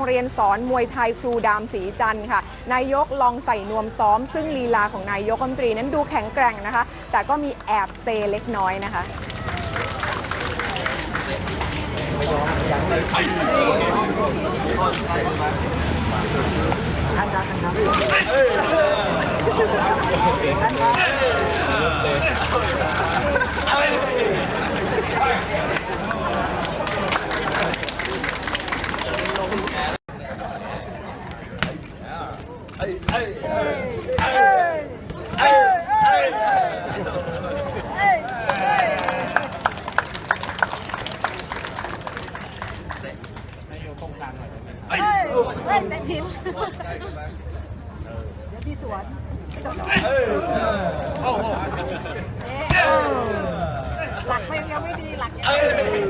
โรงเรียนสอนมวยไทยครูดามศรีจันทร์ค่ะ นายกลองใส่นวมซ้อม ซึ่งลีลาของนายกรัฐมนตรีนั้นดูแข็งแกร่งนะคะ แต่ก็มีแอบเซเล็กน้อยนะคะ เฮ้ยแต่พิมพ์เดี๋ยวพี่สวนจบเอ๊ะหลักเพลงยังไม่ดีหลักยังไม่ดี